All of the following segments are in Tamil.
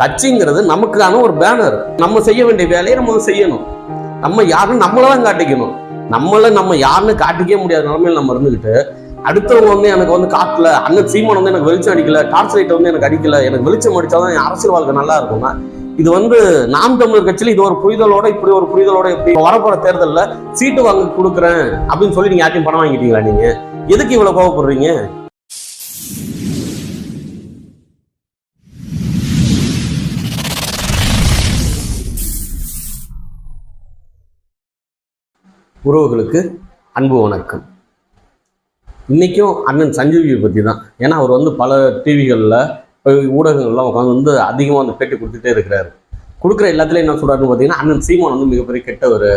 கட்சிங்கிறது நமக்கான ஒரு பேனர் நம்ம செய்ய வேண்டிய வேலையை நம்ம வந்து செய்யணும். நம்ம யாருன்னு நம்மள தான் காட்டிக்கணும். நம்மள நம்ம யாருன்னு காட்டிக்கவே முடியாத நிலைமையில் நம்ம இருந்துக்கிட்டு அடுத்தவங்க வந்து எனக்கு வந்து காட்டல அண்ணன் சீமான் வந்து எனக்கு வெளிச்சம் அடிக்கல டார்ச் லைட் வந்து எனக்கு அடிக்கல எனக்கு வெளிச்சம் அடிச்சாதான் என் அரசியல் வாழ்க்கை நல்லா இருக்கும்னா இது வந்து நாம் தமிழர் கட்சியில் இது ஒரு புரிதலோட இப்படி ஒரு புரிதலோட இப்படி வரப்போற தேர்தலில் சீட்டு வாங்க கொடுக்குறேன் அப்படின்னு சொல்லி நீங்க யார்ட்டையும் பணம் வாங்கிட்டீங்களா நீங்க? எதுக்கு இவ்வளவு கோவப்படுறீங்க? உறவுகளுக்கு அன்பு வணக்கம். இன்றைக்கும் அண்ணன் சஞ்சீவியை பற்றி தான் ஏன்னா அவர் வந்து பல டிவிகளில் ஊடகங்கள்லாம் உட்காந்து வந்து அதிகமாக வந்து பேட்டி கொடுத்துட்டே இருக்கிறாரு. கொடுக்குற எல்லாத்துலேயும் என்ன சொல்கிறாருன்னு பார்த்தீங்கன்னா அண்ணன் சீமான் வந்து மிகப்பெரிய கெட்டவர்.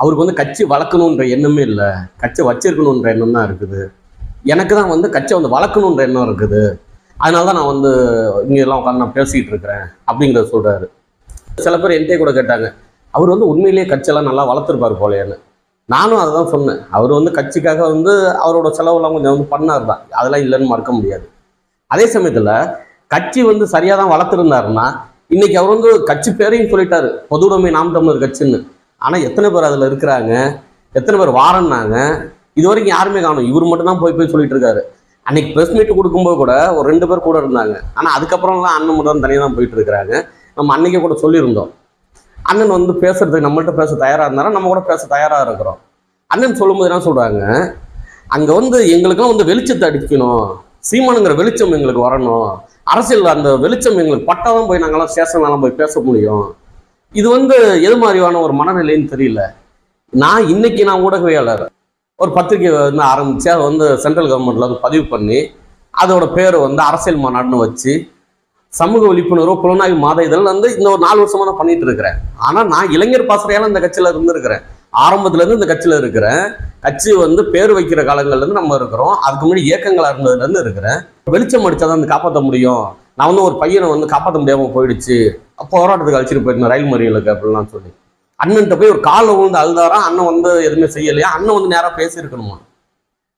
அவருக்கு வந்து கட்சி வளர்க்கணுன்ற எண்ணமே இல்லை. கட்சி வச்சிருக்கணுன்ற எண்ணம் தான் இருக்குது. எனக்கு தான் வந்து கட்சியை வந்து வளர்க்கணுன்ற எண்ணம் இருக்குது. அதனால தான் நான் வந்து இங்கே எல்லாம் உட்காந்து நான் பேசிக்கிட்டு இருக்கிறேன் அப்படிங்கிறத சொல்கிறாரு சில பேர் என்கிட்டே கூட கேட்டாங்க அவர் வந்து உண்மையிலேயே கட்சியெல்லாம் நல்லா வளர்த்துருப்பார் போலேன்னு நானும் அதை தான் சொன்னேன். அவர் வந்து கட்சிக்காக வந்து அவரோட செலவெல்லாம் கொஞ்சம் வந்து பண்ணார் தான் அதெல்லாம் இல்லைன்னு மறக்க முடியாது. அதே சமயத்தில் கட்சி வந்து சரியாக தான் வளர்த்துருந்தாருன்னா இன்னைக்கு அவர் வந்து கட்சி பேரையும் சொல்லிட்டாரு. பொதுவுடைமை நாம் தமிழர் கட்சின்னு. ஆனால் எத்தனை பேர் அதில் இருக்கிறாங்க? எத்தனை பேர் வாரன்னாங்க? இது வரைக்கும் யாருமே காணும். இவர் மட்டும் தான் போய் போய் சொல்லிட்டு இருக்காரு. அன்னைக்கு ப்ரெஸ் மீட் கொடுக்கும்போது கூட ஒரு ரெண்டு பேர் கூட இருந்தாங்க. ஆனால் அதுக்கப்புறம்லாம் அண்ணன் மட்டும் தான் தனியாக தான் போயிட்டு இருக்கிறாங்க. நம்ம அன்னைக்கே கூட சொல்லியிருந்தோம். அண்ணன் வந்து பேசுறதுக்கு நம்மள்ட்ட பேச தயாராக இருந்தாலும் நம்ம கூட பேச தயாராக இருக்கிறோம். அண்ணன் சொல்லும்போது என்ன சொல்கிறாங்க அங்கே வந்து எங்களுக்கெல்லாம் வந்து வெளிச்சத்தை அடிக்கணும். சீமானுங்கிற வெளிச்சம் எங்களுக்கு வரணும். அரசியல் அந்த வெளிச்சம் எங்களுக்கு பட்டாதான் போய் நாங்களாம் ஸ்டேஷன்லாம் போய் பேச முடியும். இது வந்து எது மாதிரியான ஒரு மனநிலைன்னு தெரியல. நான் இன்னைக்கு நான் ஊடகவியாளர் ஒரு பத்திரிகை வந்து ஆரம்பித்து அதை வந்து சென்ட்ரல் கவர்மெண்ட்டில் வந்து பதிவு பண்ணி அதோட பேர் வந்து அரசியல் மாநாடுன்னு வச்சு சமூக விழிப்புணர்வு புலனாய்வு மாத இதழ் வந்து இந்த ஒரு நாலு வருஷமா நான் பண்ணிட்டு இருக்கிறேன். ஆனா நான் இளைஞர் பாசறையால இந்த கட்சியில இருந்திருக்கிறேன். ஆரம்பத்துல இருந்து இந்த கட்சியில இருக்கிறேன். கட்சி வந்து பேர் வைக்கிற காலங்கள்ல இருந்து நம்ம இருக்கிறோம். அதுக்கு முன்னாடி இயக்கங்களா இருந்ததுல இருந்து இருக்கிறேன். வெளிச்சம் அடிச்சாதான் வந்து காப்பாற்ற முடியும். நான் வந்து ஒரு பையனை வந்து காப்பாற்ற முடியாம போயிடுச்சு. போராட்டத்துக்கு அழைச்சிட்டு போயிருந்தேன் ரயில் மறியலுக்கு அப்படிலாம் சொல்லி. அண்ணன்ட்ட போய் ஒரு காலில் விழுந்து அழுதாரா? அண்ணன் வந்து எதுவுமே செய்யலையா? அண்ணன் வந்து நேராக பேசியிருக்கணுமா?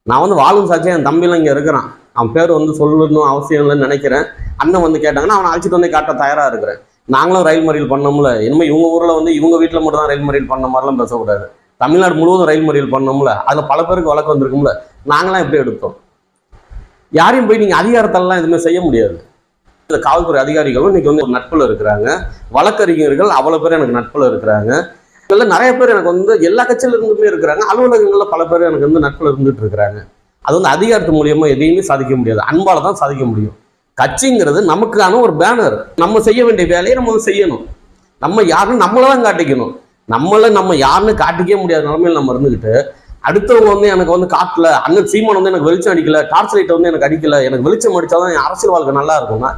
நான் வந்து வாழும் சாட்சியாக என் தம்பிலாம் இங்கே இருக்கிறான். அவன் பேர் வந்து சொல்லணும் அவசியம் இல்லைன்னு நினைக்கிறேன். அண்ணன் வந்து கேட்டாங்கன்னா அவனை அழைச்சிட்டு வந்து காட்ட தயாராக இருக்கிறேன். நாங்களும் ரயில் மறியல் பண்ணோம்ல. இனிமேல் இவங்க ஊரில் வந்து இவங்க வீட்டில் மட்டும் தான் ரயில் மறியல் பண்ண மாதிரிலாம் பேசக்கூடாது. தமிழ்நாடு முழுவதும் ரயில் மறியல் பண்ணோம்ல. அதில் பல பேருக்கு வழக்கு வந்திருக்கும்ல. நாங்களாம் எப்படி எடுத்தோம்? யாரையும் போய் நீங்கள் அதிகாரத்தெல்லாம் எதுவுமே செய்ய முடியாது. இந்த காவல்துறை அதிகாரிகளும் இன்னைக்கு வந்து நட்பில் இருக்கிறாங்க. வழக்கறிஞர்கள் அவ்வளோ பேர் எனக்கு நட்பில் இருக்கிறாங்க. இதில் நிறைய பேர் எனக்கு வந்து எல்லா கட்சியில இருந்துமே இருக்கிறாங்க. அலுவலகங்களில் பல பேர் எனக்கு வந்து நட்பில் இருந்துட்டு இருக்கிறாங்க. அது வந்து அதிகாரத்து மூலியமா எதையுமே சாதிக்க முடியாது. அன்பால தான் சாதிக்க முடியும். கட்சிங்கிறது நமக்கான ஒரு பேனர் நம்ம செய்ய வேண்டிய வேலையை நம்ம வந்து செய்யணும். நம்ம யாருன்னு நம்மள தான் காட்டிக்கணும். நம்மள நம்ம யாருன்னு காட்டிக்கவே முடியாத நிலைமையில நம்ம இருந்துக்கிட்டு அடுத்தவங்க வந்து எனக்கு வந்து காட்டல அண்ணன் சீமான் வந்து எனக்கு வெளிச்சம் அடிக்கல டார்ச் லைட்டை வந்து எனக்கு அடிக்கல எனக்கு வெளிச்சம் அடிச்சாதான் என் அரசியல் வாழ்க்கை நல்லா இருக்கும்னா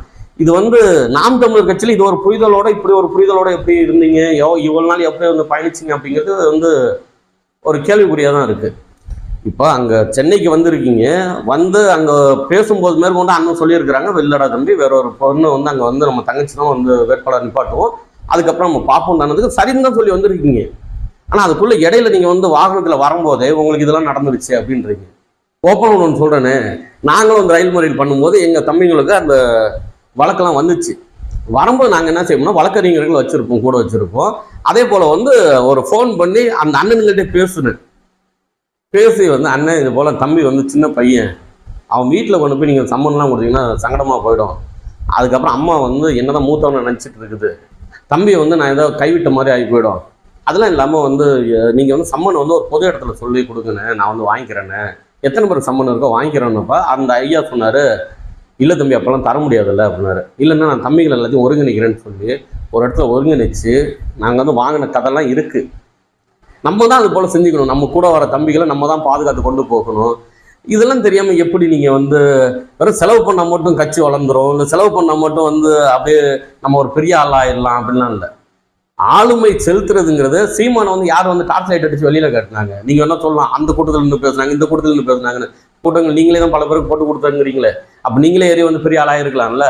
இது வந்து நாம் தமிழர் கட்சியில் இது ஒரு புரிதலோட இப்படி ஒரு புரிதலோட எப்படி இருந்தீங்க? யோ இவ்வளவு நாள் எப்படி வந்து பயணிச்சிங்க அப்படிங்கிறது வந்து ஒரு கேள்விக்குறியாக தான் இருக்கு. இப்போ அங்கே சென்னைக்கு வந்திருக்கீங்க. வந்து அங்கே பேசும்போது மேற்கொண்டு அண்ணன் சொல்லியிருக்கிறாங்க. வெள்ளடா தம்பி வேற ஒரு பொண்ணு வந்து அங்கே வந்து நம்ம தங்கச்சி தான் வந்து வேட்பாளர் நிப்பாட்டுவோம். அதுக்கப்புறம் நம்ம பார்ப்போம் தானதுக்கு சரின்னு தான் சொல்லி வந்திருக்கீங்க. ஆனால் அதுக்குள்ளே இடையில நீங்கள் வந்து வாகனத்தில் வரும்போதே உங்களுக்கு இதெல்லாம் நடந்துருச்சு அப்படின்றீங்க. ஓப்பன் ஒன்று சொல்கிறேனே நாங்களும் அந்த ரயில் முறையில் பண்ணும்போது எங்கள் தம்பிங்களுக்கு அந்த வழக்கெல்லாம் வந்துச்சு. வரும்போது நாங்கள் என்ன செய்வோம்னா வழக்கறிஞர்கள் வச்சுருப்போம் கூட வச்சுருப்போம். அதே போல் வந்து ஒரு ஃபோன் பண்ணி அந்த அண்ணனுங்கள்ட்ட பேசுனேன். பேசி வந்து அண்ணன் இது போல் தம்பி வந்து சின்ன பையன். அவன் வீட்டில் கொண்டு போய் நீங்கள் சம்மன்லாம் கொடுத்தீங்கன்னா சங்கடமாக போயிடும். அதுக்கப்புறம் அம்மா வந்து என்னதான் மூத்தவனை நினச்சிட்டு இருக்குது. தம்பியை வந்து நான் ஏதோ கைவிட்ட மாதிரி ஆகி போயிடும். அதெல்லாம் இல்லாமல் வந்து நீங்கள் வந்து சம்மன் வந்து ஒரு பொது இடத்துல சொல்லி கொடுங்கண்ணே நான் வந்து வாங்கிக்கிறேன்னு எத்தனை பேர் சம்மன் இருக்கோ வாங்கிக்கிறேன்னுப்பா. அந்த ஐயா சொன்னார் இல்லை தம்பி அப்போல்லாம் தர முடியாதுல்ல அப்படின்னாரு. இல்லைன்னா நான் தம்பிகள் எல்லாத்தையும் ஒருங்கிணைக்கிறேன்னு சொல்லி ஒரு இடத்துல ஒருங்கிணைச்சு நாங்கள் வந்து வாங்கின கதைலாம் இருக்குது நம்ம தான் அது போல் செஞ்சுக்கணும். நம்ம கூட வர தம்பிகளை நம்ம தான் பாதுகாத்து கொண்டு போகணும். இதெல்லாம் தெரியாமல் எப்படி நீங்கள் வந்து வெறும் செலவு பண்ணால் மட்டும் கட்சி வளர்ந்துரும் இல்லை செலவு பண்ணால் மட்டும் வந்து அப்படியே நம்ம ஒரு பெரிய ஆள் ஆயிடலாம் இல்லை. ஆளுமை செலுத்துறதுங்கிறது சீமானை வந்து யார் வந்து டார்ச் லைட் அடிச்சு வெளியில் கட்டினாங்க? நீங்கள் என்ன சொல்லலாம். அந்த கூட்டத்தில் இருந்து பேசுனாங்க இந்த கூட்டத்தில் இருந்து பேசுனாங்கன்னு. கூட்டங்கள் நீங்களே தான் பல பேருக்கு போட்டு கொடுத்தாங்கிறீங்களே. அப்போ நீங்களே ஏறி வந்து பெரிய ஆளாயிருக்கலாம்ல?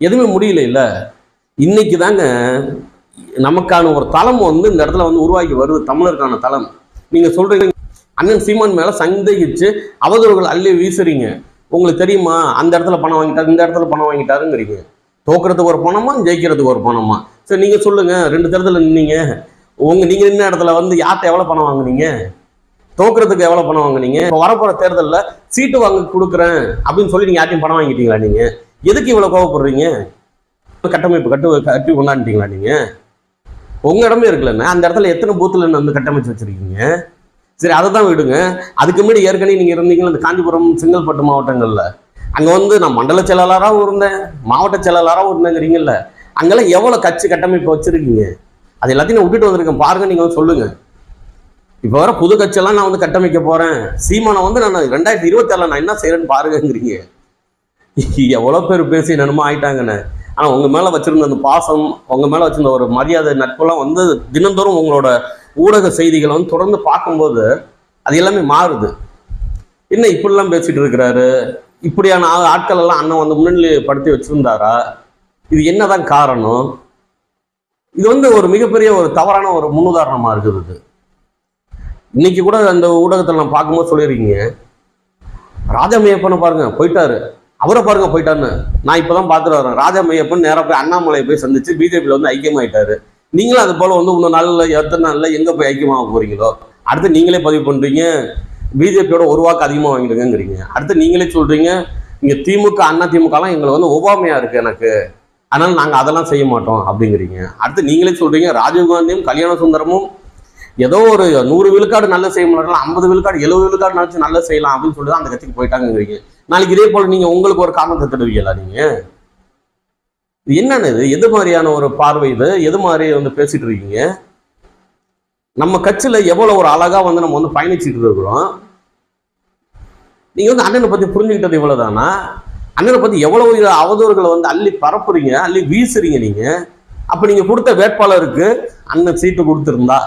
எதுவுமே முடியல இல்லை? இன்னைக்கு தாங்க நமக்கான ஒரு தளம் வந்து இந்த இடத்துல வந்து உருவாக்கி வருது தமிழருக்கான தளம். நீங்க சொல்றீங்க அண்ணன் சீமான் மேல சந்தேகிச்சு அவதூறுகள் அள்ளி வீசுறீங்க. உங்களுக்கு தெரியுமா அந்த இடத்துல பணம் வாங்கிட்டாரு இந்த இடத்துல பணம் வாங்கிட்டாருங்கிறீங்க. தோக்குறதுக்கு ஒரு பணமா ஜெயிக்கிறதுக்கு ஒரு பணமா? சரி நீங்க சொல்லுங்க ரெண்டு தேர்தலில் நின்னீங்க. உங்க நீங்க நின்ன இடத்துல வந்து யார்கிட்ட எவ்வளவு பணம் வாங்குனீங்க? தோக்குறதுக்கு எவ்வளவு பணம் வாங்குனீங்க? இப்போ வரப்போற தேர்தலில் சீட்டு வாங்க கொடுக்குறேன் அப்படின்னு சொல்லி நீங்க யார்ட்டையும் பணம் வாங்கிட்டீங்களா நீங்க? எதுக்கு இவ்வளவு கோவப்படுறீங்க? கட்டமைப்பு கட்டு கட்டி கொண்டாந்துட்டீங்களா நீங்க? உங்கள் இடமே இருக்குல்லண்ணே. அந்த இடத்துல எத்தனை பூத்தில் வந்து கட்டமைச்சு வச்சுருக்கீங்க? சரி அதை தான் விடுங்க. அதுக்கு முன்னாடி ஏற்கனவே நீங்கள் இருந்தீங்களா இந்த காஞ்சிபுரம் செங்கல்பட்டு மாவட்டங்களில். அங்கே வந்து நான் மண்டல செயலாளராகவும் இருந்தேன் மாவட்ட செயலாளராகவும் இருந்தேங்கிறீங்கல்ல. அங்கெல்லாம் எவ்வளோ கட்சி கட்டமைப்பு வச்சுருக்கீங்க? அது எல்லாத்தையும் நான் விட்டுட்டு வந்திருக்கேன். பாருங்க நீங்கள் வந்து சொல்லுங்கள் இப்போ வர புது கட்சியெல்லாம் நான் வந்து கட்டமைக்க போகிறேன் சீமானை வந்து நான் ரெண்டாயிரத்தி இருபத்தி நான் என்ன செய்கிறேன்னு பாருங்கங்கிறீங்க. எவ்வளோ பேர் பேசி என்னமோ ஆயிட்டாங்கண்ணே. ஆனால் உங்கள் மேலே வச்சுருந்த அந்த பாசம் உங்கள் மேலே வச்சுருந்த ஒரு மரியாதை நட்பெல்லாம் வந்து தினந்தோறும் உங்களோட ஊடக செய்திகளை வந்து தொடர்ந்து பார்க்கும்போது அது எல்லாமே மாறுது. என்ன இப்படிலாம் பேசிகிட்டு இருக்கிறாரு? இப்படியான ஆட்கள் எல்லாம் அண்ணன் வந்து முன்னிலைப்படுத்தி வச்சுருந்தாரா? இது என்னதான் காரணம்? இது வந்து ஒரு மிகப்பெரிய ஒரு தவறான ஒரு முன்னுதாரணமாக இருக்குது. இது இன்னைக்கு கூட அந்த ஊடகத்தில் நான் பார்க்கும்போது சொல்லியிருக்கீங்க. ராஜமையப்பனை பாருங்க போயிட்டாரு. அவரை பாருங்க போயிட்டான்னு நான் இப்பதான் பார்த்துட்டு வரேன். ராஜா மையப்பன் நேராக போய் அண்ணாமலையை போய் சந்திச்சு பிஜேபியில் வந்து ஐக்கியமாயிட்டாரு. நீங்களும் அது போல வந்து இன்னும் நாளில் எத்தனை நாளில் எங்க போய் ஐக்கியமாக போறீங்களோ? அடுத்து நீங்களே பதிவு பண்றீங்க. பிஜேபியோட ஒரு வாக்கு அதிகமாக வாங்கிடுங்கிறீங்க அடுத்து நீங்களே சொல்றீங்க இங்க திமுக அண்ணா திமுகலாம் எங்களை வந்து ஒவ்வாமையா இருக்கு எனக்கு. அதனால நாங்க அதெல்லாம் செய்ய மாட்டோம் அப்படிங்கிறீங்க. அடுத்து நீங்களே சொல்றீங்க ராஜீவ்காந்தியும் கல்யாண சுந்தரமும் ஏதோ ஒரு நூறு விழுக்காடு நல்ல செய்ய முடியல ஐம்பது விழுக்காடு எழுபது விழுக்காடு நினைச்சு நல்ல செய்யலாம் அப்படின்னு சொல்லி தான் அந்த கட்சிக்கு போயிட்டாங்கிறீங்க நாளைக்கு இதே போல நீங்க உங்களுக்கு ஒரு காரணத்தை தருவீங்களா நீங்க? இது என்னன்னு இது? எது மாதிரியான ஒரு பார்வை இது? எது மாதிரி வந்து பேசிட்டு இருக்கீங்க? நம்ம கட்சியில எவ்வளவு ஒரு அழகா வந்து நம்ம வந்து பயணிச்சுட்டு இருக்கிறோம். நீங்க வந்து அண்ணனை பத்தி புரிஞ்சுக்கிட்டது இவ்வளவுதானா? அண்ணனை பத்தி எவ்வளவு அவதூறுகளை வந்து அள்ளி பரப்புறீங்க அள்ளி வீசுறீங்க நீங்க? அப்ப நீங்க கொடுத்த வேட்பாளருக்கு அண்ணன் சீட்டு கொடுத்துருந்தா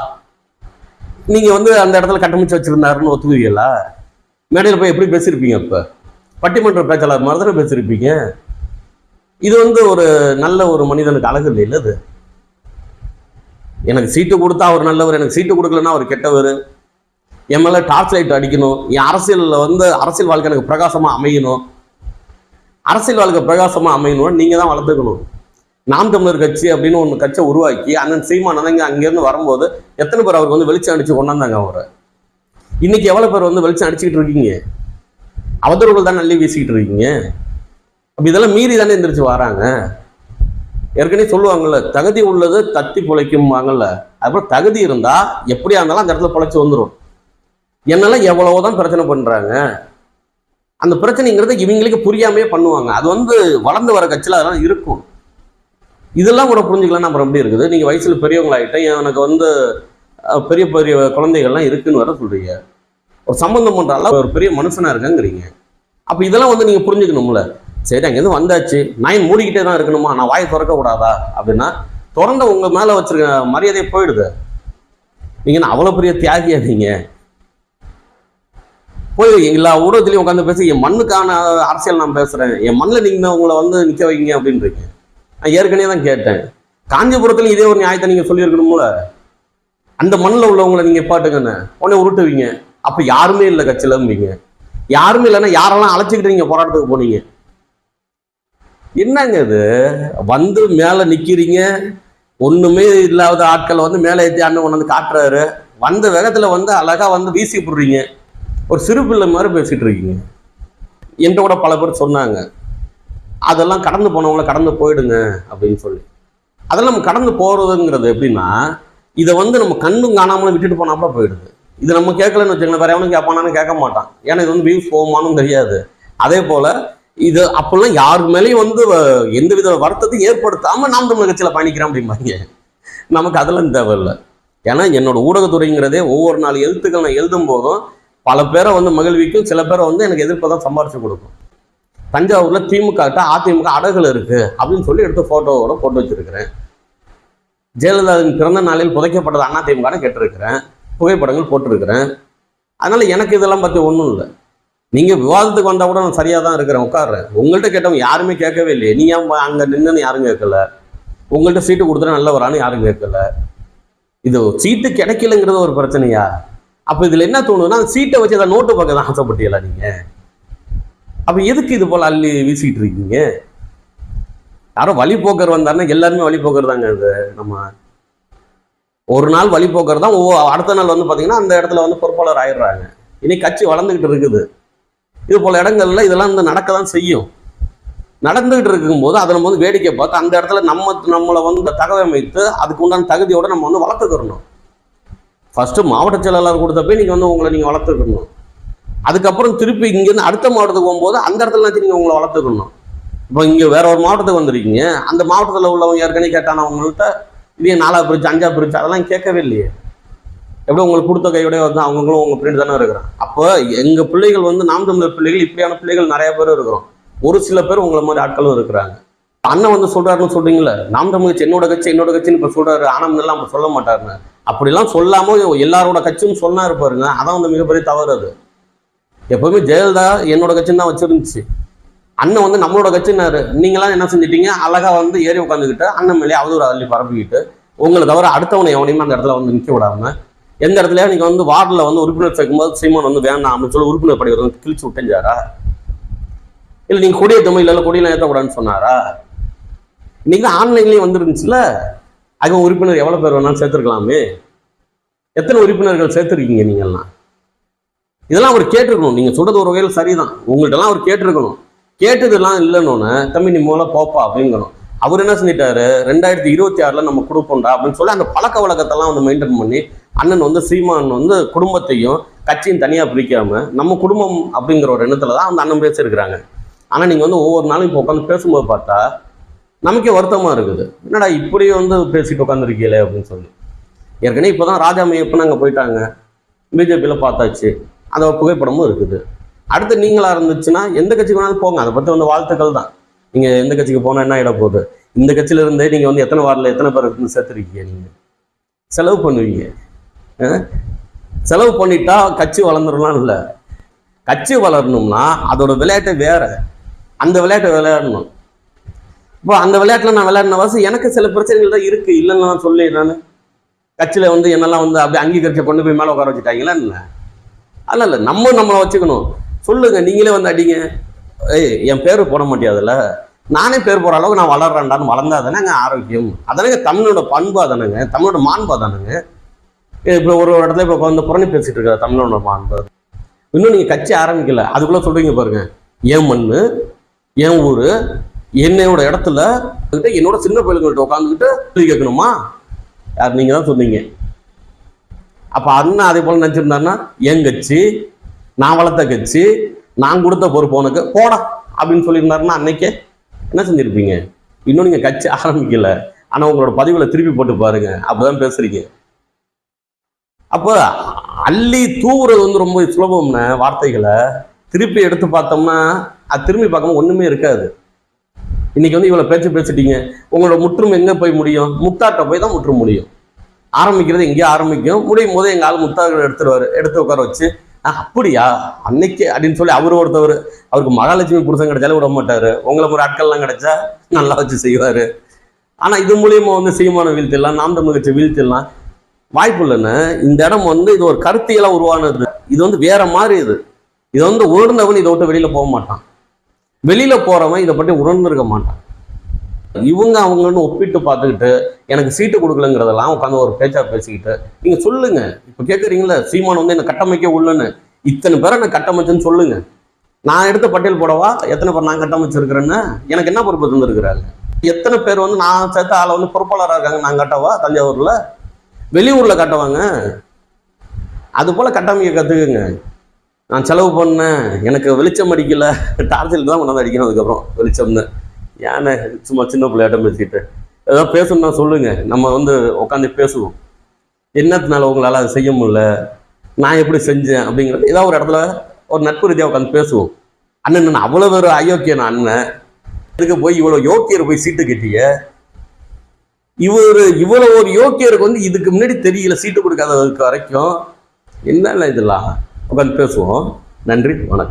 நீங்க வந்து அந்த இடத்துல கட்டமைச்சு வச்சிருந்தாருன்னு ஒத்துக்குவீங்களா? மேடையில் போய் எப்படி பேசியிருப்பீங்க இப்போ பட்டிமன்ற பேச்சாளர் மாதிரி தானே பேசியிருப்பீங்க இது வந்து ஒரு நல்ல ஒரு மனிதனுக்கு அழகு இல்லை இல்லை அது? எனக்கு சீட்டு கொடுத்தா அவர் நல்லவர் எனக்கு சீட்டு கொடுக்கலன்னா அவர் கெட்டவர். என் மேலே டார்ச் லைட் அடிக்கணும். என் அரசியலில் வந்து அரசியல் வாழ்க்கை எனக்கு பிரகாசமாக அமையணும். அரசியல் வாழ்க்கை பிரகாசமாக அமையணும்னு நீங்கள் தான் வளர்த்துக்கணும் நாம் தமிழர் கட்சி அப்படின்னு ஒன்று கட்சியை உருவாக்கி அண்ணன் சீமான் அண்ணங்க அங்கேருந்து வரும்போது எத்தனை பேர் அவருக்கு வந்து வெளிச்சம் அடிச்சு கொண்டாந்தாங்க அவரை? இன்னைக்கு எவ்வளோ பேர் வந்து வெளிச்சம் அடிச்சுக்கிட்டு இருக்கீங்க? அவதூறுகள் தான் நல்லி வீசிக்கிட்டு இருக்கீங்க? அப்போ இதெல்லாம் மீறி தானே எந்திரிச்சு வராங்க. ஏற்கனவே சொல்லுவாங்கல்ல தகுதி உள்ளது தத்தி பிழைக்கும்பாங்கல்ல. அதுபோல் தகுதி இருந்தால் எப்படியா இருந்தாலும் அந்த இடத்துல பிழைச்சி வந்துடும் என்னெல்லாம் எவ்வளவுதான் பிரச்சனை பண்ணுறாங்க அந்த பிரச்சனைங்கிறது இவங்களுக்கு புரியாமே பண்ணுவாங்க. அது வந்து வளர்ந்து வர கட்சியில் அதெல்லாம் இருக்கும். இதெல்லாம் கூட புரிஞ்சுக்கலாம் அப்புறம் எப்படி இருக்குது? நீங்கள் வயசில் பெரியவங்களாயிட்ட எனக்கு வந்து பெரிய பெரிய குழந்தைகள்லாம் இருக்குன்னு வர சொல்கிறீங்க ஒரு சம்பந்தம் பண்ணுற அளவு ஒரு பெரிய மனுஷனாக இருக்கங்கிறீங்க. அப்போ இதெல்லாம் வந்து நீங்கள் புரிஞ்சுக்கணும்ல. சரி அங்கேருந்து வந்தாச்சு? நான் மூடிக்கிட்டே தான் இருக்கணுமா? நான் வாயை திறக்கக்கூடாதா அப்படின்னா திறந்த உங்கள் மேலே வச்சுருக்க மரியாதையே போயிடுது. நீங்கள் அவ்வளோ பெரிய தியாகியா நீங்க? போய் எல்லா ஊடகத்துலையும் உட்காந்து பேசி என் மண்ணுக்கான அரசியல் நான் பேசுகிறேன் என் மண்ணில் நீங்கள் உங்களை வந்து நிற்க வைங்க அப்படின்றீங்க. நான் ஏற்கனவே தான் கேட்டேன். காஞ்சிபுரத்துலையும் இதே ஒரு நியாயத்தை நீங்கள் சொல்லியிருக்கணும்ல. அந்த மண்ணில் உள்ளவங்களை நீங்கள் பாட்டுங்கன்னு உடனே உருட்டுவீங்க. அப்ப யாருமே இல்லை கட்சியிலம்பீங்க யாருமே இல்லைன்னா யாரெல்லாம் அழைச்சிக்கிட்டு நீங்க போராட்டத்துக்கு போனீங்க? என்னங்க இது? வந்து மேல நிக்கிறீங்க. ஒண்ணுமே இல்லாத ஆட்களை வந்து மேலே ஏற்றி அண்ணன் கொண்டு வந்து காட்டுறாரு. வந்த வேகத்துல வந்து அழகா வந்து வீசி போடுறீங்க. ஒரு சிறு பிள்ளை மாதிரி பேசிட்டு இருக்கீங்க. என்கிட்ட கூட பல பேர் சொன்னாங்க. அதெல்லாம் கடந்து போனவங்கள கடந்து போயிடுங்க அப்படின்னு சொல்லி. அதெல்லாம் நம்ம கடந்து போறதுங்கிறது எப்படின்னா இதை வந்து நம்ம கண்ணும் காணாமலும் விட்டுட்டு போனாப்பா போயிடுது. இது நம்ம கேட்கலன்னு வச்சுக்கோங்களேன் வேற எவனும் கேட்பானான்னு கேட்க மாட்டான். ஏன்னா இது வந்து வியூஸ் போகுமானும் தெரியாது. அதே போல இது அப்பெல்லாம் யாரு மேலேயும் வந்து வ- எந்தவித வருத்தத்தையும் ஏற்படுத்தாம நாம் தமிழ் கட்சியில பயணிக்கிறோம் அப்படிம்பாங்க. நமக்கு அதெல்லாம் தேவையில்லை. ஏன்னா என்னோட ஊடகத்துறைங்கிறதே ஒவ்வொரு நாள் எழுத்துக்கள் நான் எழுதும் போதும் பல பேரை வந்து மகிழ்விக்கும் சில பேரை வந்து எனக்கு எதிர்ப்பை தான் சம்பாரிச்சு கொடுக்கும். தஞ்சாவூர்ல திமுக அதிமுக அடகுல இருக்கு அப்படின்னு சொல்லி எடுத்து ஃபோட்டோவோட போட்டு வச்சிருக்கிறேன். ஜெயலலிதாவின் பிறந்த நாளில் புதைக்கப்பட்டது அண்ணா கேட்டிருக்கிறேன். புகைப்படங்கள் போட்டிருக்கிறேன். அதனால் எனக்கு இதெல்லாம் பற்றி ஒன்றும் இல்லை. நீங்கள் விவாதத்துக்கு வந்தால் கூட நான் சரியாக தான் இருக்கிறேன் உட்காடுறேன் உங்கள்கிட்ட கேட்டவங்க யாருமே கேட்கவே இல்லையே. நீ ஏன் அங்கே நின்றுன்னு யாரும் கேட்கல? உங்கள்கிட்ட சீட்டு கொடுத்தா நல்லவரான்னு யாரும் கேட்கல. இது சீட்டு கிடைக்கலங்கிறது ஒரு பிரச்சனையா? அப்போ இதில் என்ன தோணுதுன்னா சீட்டை வச்சு அதை நோட்டு பார்க்க தான் ஆசைப்பட்டீங்களா நீங்கள் அப்போ எதுக்கு இது போல் அள்ளி வீசிக்கிட்டு இருக்கீங்க? யாரோ வழிபோக்கர் வந்தாருன்னா எல்லாருமே வழிபோக்கர் தாங்க அது நம்ம ஒரு நாள் வழிபோக்கர் தான் ஓ அடுத்த நாள் வந்து பார்த்தீங்கன்னா அந்த இடத்துல வந்து பொறுப்பாளர் ஆயிடுறாங்க. இனி கட்சி வளர்ந்துக்கிட்டு இருக்குது. இது போல இடங்கள்ல இதெல்லாம் வந்து நடக்க தான் செய்யும். நடந்துகிட்டு இருக்கும்போது அதை நம்ம வந்து வேடிக்கை பார்த்து அந்த இடத்துல நம்ம நம்மளை வந்து தகவமைத்து அதுக்கு உண்டான தகுதியோடு நம்ம வந்து வளர்த்துக்கிறணும் ஃபர்ஸ்ட் மாவட்ட செயலாளர் கொடுத்தப்ப நீங்கள் வந்து உங்களை நீங்கள் வளர்த்துக்கணும். அதுக்கப்புறம் திருப்பி இங்கேருந்து அடுத்த மாவட்டத்துக்கு போகும்போது அந்த இடத்துல நீங்கள் உங்களை வளர்த்துக்கணும். இப்போ இங்கே வேற ஒரு மாவட்டத்துக்கு வந்திருக்கீங்க. அந்த மாவட்டத்தில் உள்ளவங்க ஏற்கனவே கேட்டானவங்கள்ட்ட இது நாலா பிரிச்சு அஞ்சா பிரிச்சு அதெல்லாம் கேட்கவே இல்லையே. எப்படி உங்களுக்கு கொடுத்த கையோடய வந்து அவங்களும் உங்கள் ஃப்ரெண்டு தானே இருக்கிறான் அப்போ எங்கள் பிள்ளைகள் வந்து நாம் தமிழர் பிள்ளைகள் இப்படியான பிள்ளைகள் நிறைய பேர் இருக்கிறோம். ஒரு சில பேர் உங்களை மாதிரி ஆட்களும் இருக்கிறாங்க. அண்ணன் வந்து சொல்கிறாருன்னு சொல்கிறீங்களே நாம் தமிழ் கட்சி என்னோட கட்சி என்னோட கட்சின்னு இப்போ சொல்கிறாரு ஆனந்தெல்லாம் அப்போ சொல்ல மாட்டாருன்னு. அப்படிலாம் சொல்லாமல் எல்லாரோட கட்சியும் சொன்னா இருப்பாருங்க அதான் வந்து மிகப்பெரிய தவறு அது. எப்பவுமே ஜெயலலிதா என்னோட கட்சின்னு தான் வச்சிருந்துச்சு. அண்ணன் வந்து நம்மளோட கட்சினாரு நீங்களாம் என்ன செஞ்சிட்டீங்க? அழகா வந்து ஏறி உட்காந்துக்கிட்டு அண்ணன் மேலே அவதூறு அள்ளி பரப்பிக்கிட்டு உங்களை தவிர அடுத்தவனை எவனையுமே அந்த இடத்துல வந்து நிற்க விடாம எந்த இடத்துல நீங்க வந்து வார்டில் வந்து உறுப்பினர் சேர்க்கும்போது சீமான் வந்து வேண்டாம் அப்படின்னு சொல்லி உறுப்பினர் படிவர் வந்து கிழிச்சு விட்டேஞ்சாரா? இல்லை நீங்க கொடிய தமிழ் இல்லை கொடியெல்லாம் ஏற்றக்கூடாதுன்னு சொன்னாரா? இன்னைக்கு ஆன்லைன்லயும் வந்துருந்துச்சுல? அது உறுப்பினர் எவ்வளவு பேர் வேணாலும் சேர்த்துருக்கலாமே. எத்தனை உறுப்பினர்கள் சேர்த்துருக்கீங்க நீங்கள்லாம்? இதெல்லாம் அவர் கேட்டிருக்கணும். நீங்க சொல்றது ஒரு வகையில் சரிதான். உங்கள்கிட்டலாம் அவர் கேட்டிருக்கணும். கேட்டதெல்லாம் இல்லைன்னொன்னு தம்பி நீ மூலம் போப்பா அப்படிங்கிறோம். அவர் என்ன செஞ்சிட்டாரு ரெண்டாயிரத்தி இருபத்தி ஆறுல நம்ம கொடுப்போம்டா அப்படின்னு சொல்லி அந்த பழக்க வழக்கத்தெல்லாம் வந்து மெயின்டைன் பண்ணி அண்ணன் வந்து சீமான் வந்து குடும்பத்தையும் கட்சியும் தனியாக பிரிக்காம நம்ம குடும்பம் அப்படிங்கிற ஒரு எண்ணத்துல தான் அந்த அண்ணன் பேசியிருக்கிறாங்க. ஆனால் நீங்கள் வந்து ஒவ்வொரு நாளும் இப்போ உட்காந்து பேசும்போது பார்த்தா நமக்கே வருத்தமாக இருக்குது. என்னடா இப்படி வந்து பேசிட்டு உட்காந்துருக்கீங்களே அப்படின்னு சொல்லி. ஏற்கனவே இப்போதான் ராஜா மையப்பன் அங்கே போயிட்டாங்க. பிஜேபியில் பார்த்தாச்சு. அந்த புகைப்படமும் இருக்குது. அடுத்து நீங்களா இருந்துச்சுன்னா எந்த கட்சிக்கு வேணாலும் போங்க. அதை பற்றி வந்து வாழ்த்துக்கள் தான். நீங்க எந்த கட்சிக்கு போனா என்ன இட போகுது? இந்த கட்சியில இருந்தே நீங்க வந்து எத்தனை வாரில் எத்தனை பேர் இருந்து சேர்த்துருக்கீங்க நீங்க? செலவு பண்ணுவீங்க. செலவு பண்ணிட்டா கட்சி வளர்ந்துடலாம் இல்லை. கட்சி வளரணும்னா அதோட விளையாட்டை வேற. அந்த விளையாட்டை விளையாடணும். இப்போ அந்த விளையாட்டில் நான் விளையாடின வாசி எனக்கு சில பிரச்சனைகள் தான் இருக்கு. இல்லைன்னு நான் சொல்லி நான். கட்சியில் வந்து என்னெல்லாம் வந்து அப்படியே அங்கீகரிச்ச கொண்டு போய் மேலே உட்கார வச்சுட்டாங்களா இல்லை அல்ல இல்லை நம்ம நம்மளை வச்சுக்கணும். சொல்லுங்க நீங்களே வந்து அடிங்க. ஏய் என் பேர் போட மாட்டியாதுல்ல? நானே பேர் போகிற அளவுக்கு நான் வளர்றேன்டான்னு வளர்ந்தா தானேங்க ஆரோக்கியம். அதானங்க தமிழோட பண்பா தானேங்க தமிழோட மாண்பா தானேங்க இப்போ ஒரு ஒரு இடத்துல இப்போ வந்து புறணி பேசிட்டு இருக்கிற தமிழோட மாண்பு. இன்னும் நீங்கள் கட்சி ஆரம்பிக்கல. அதுக்குள்ளே சொல்கிறீங்க பாருங்க. என் மண்ணு என் ஊர் என்னோட இடத்துல என்னோட சின்ன பிள்ளைங்கள்ட்ட உட்காந்துக்கிட்டு கேள்வி கேட்கணுமா? யார் நீங்கள் தான் சொன்னீங்க. அப்போ அண்ணன் அதே போல் நினச்சிருந்தாருன்னா என் கட்சி நான் வளர்த்த கட்சி நான் கொடுத்த பொறுப்பு உனக்கு போடா அப்படின்னு சொல்லியிருந்தாருன்னா அன்னைக்கே என்ன செஞ்சிருப்பீங்க? இன்னும் நீங்கள் கட்சி ஆரம்பிக்கல. ஆனால் உங்களோட பதிவில் திருப்பி போட்டு பாருங்க. அப்படிதான் பேசுறீங்க. அப்போ அள்ளி தூவுறது வந்து ரொம்ப சுலபம்னு வார்த்தைகளை திருப்பி எடுத்து பார்த்தோம்னா அது திரும்பி பார்க்காம ஒன்றுமே இருக்காது. இன்னைக்கு வந்து இவ்வளோ பேச்சு பேசிட்டீங்க. உங்களோட முற்றும் எங்கே போய் முடியும்? முத்தாட்ட போய் தான் முற்ற முடியும். ஆரம்பிக்கிறது எங்கேயோ ஆரம்பிக்கும். முடியும் போது எங்கள் ஆள் முத்தார்கள் எடுத்துருவார் எடுத்து உட்கார வச்சு அப்படியா? அன்னைக்கு அப்படின்னு சொல்லி அவர் ஒருத்தவர் அவருக்கு மகாலட்சுமி புருஷன் கிடைச்சாலும் விட மாட்டாரு. உங்களை ஒரு ஆட்கள்லாம் கிடைச்சா நல்லா வச்சு செய்வாரு. ஆனா இது மூலியமா வந்து சீமான வீழ்த்திடலாம் நாம் தமிழ் கட்சி வீழ்த்திடலாம். வாய்ப்பு இல்லைன்னு. இந்த இடம் வந்து இது ஒரு கருத்தியலா உருவானது. இது வந்து வேற மாதிரி இது. இது வந்து உணர்ந்தவன் இதை விட்டு வெளியில போக மாட்டான். வெளியில போறவன் இதை பற்றி உணர்ந்திருக்க மாட்டான். இவங்க அவங்கன்னு ஒப்பிட்டு பார்த்துக்கிட்டு எனக்கு சீட்டு கொடுக்கலங்கிறதெல்லாம் உட்காந்து ஒரு பேச்சா பேசிக்கிட்டு நீங்க சொல்லுங்க. இப்ப கேட்குறீங்களா சீமான் வந்து என்ன கட்டமைக்க உள்ளன்னு இத்தனை பேரை நான் கட்டமைச்சேன்னு சொல்லுங்க. நான் எடுத்த பட்டியல் போடவா? எத்தனை பேர் நான் கட்டமைச்சிருக்கிறேன்னு? எனக்கு என்ன பொறுப்பு தந்துருக்கிறாங்க எத்தனை பேர் வந்து நான் சேர்த்த ஆளை வந்து பொறுப்பாளராக இருக்காங்க நான் கட்டவா? தஞ்சாவூர்ல? வெளியூர்ல கட்டுவாங்க. அது போல கட்டமைக்க கத்துக்குங்க. நான் செலவு பண்ணேன். எனக்கு வெளிச்சம் அடிக்கல. டார்ச்சல் தான் கொண்டாந்து அடிக்கணும் அதுக்கப்புறம் வெளிச்சம்னு. யானை சும்மா சின்ன பிள்ளையாட்டம் பேசிக்கிட்டு. ஏதாவது பேசணும்னா சொல்லுங்கள் நம்ம வந்து உட்காந்து பேசுவோம். என்னத்தினால உங்களால் அதை செய்ய முடியல? நான் எப்படி செஞ்சேன் அப்படிங்கிறது ஏதாவது ஒரு இடத்துல ஒரு நட்பு ரீதியாக உட்காந்து பேசுவோம். அண்ணன் நான் அவ்வளோ ஒரு அயோக்கியன் அண்ணன். இதுக்கு போய் இவ்வளோ யோக்கியர் போய் சீட்டு கட்டிய? இவர் இவ்வளோ ஒரு யோக்கியருக்கு வந்து இதுக்கு முன்னாடி தெரியல சீட்டு கொடுக்காததுக்கு வரைக்கும். என்னென்ன இதெல்லாம்? உட்காந்து பேசுவோம். நன்றி வணக்கம்.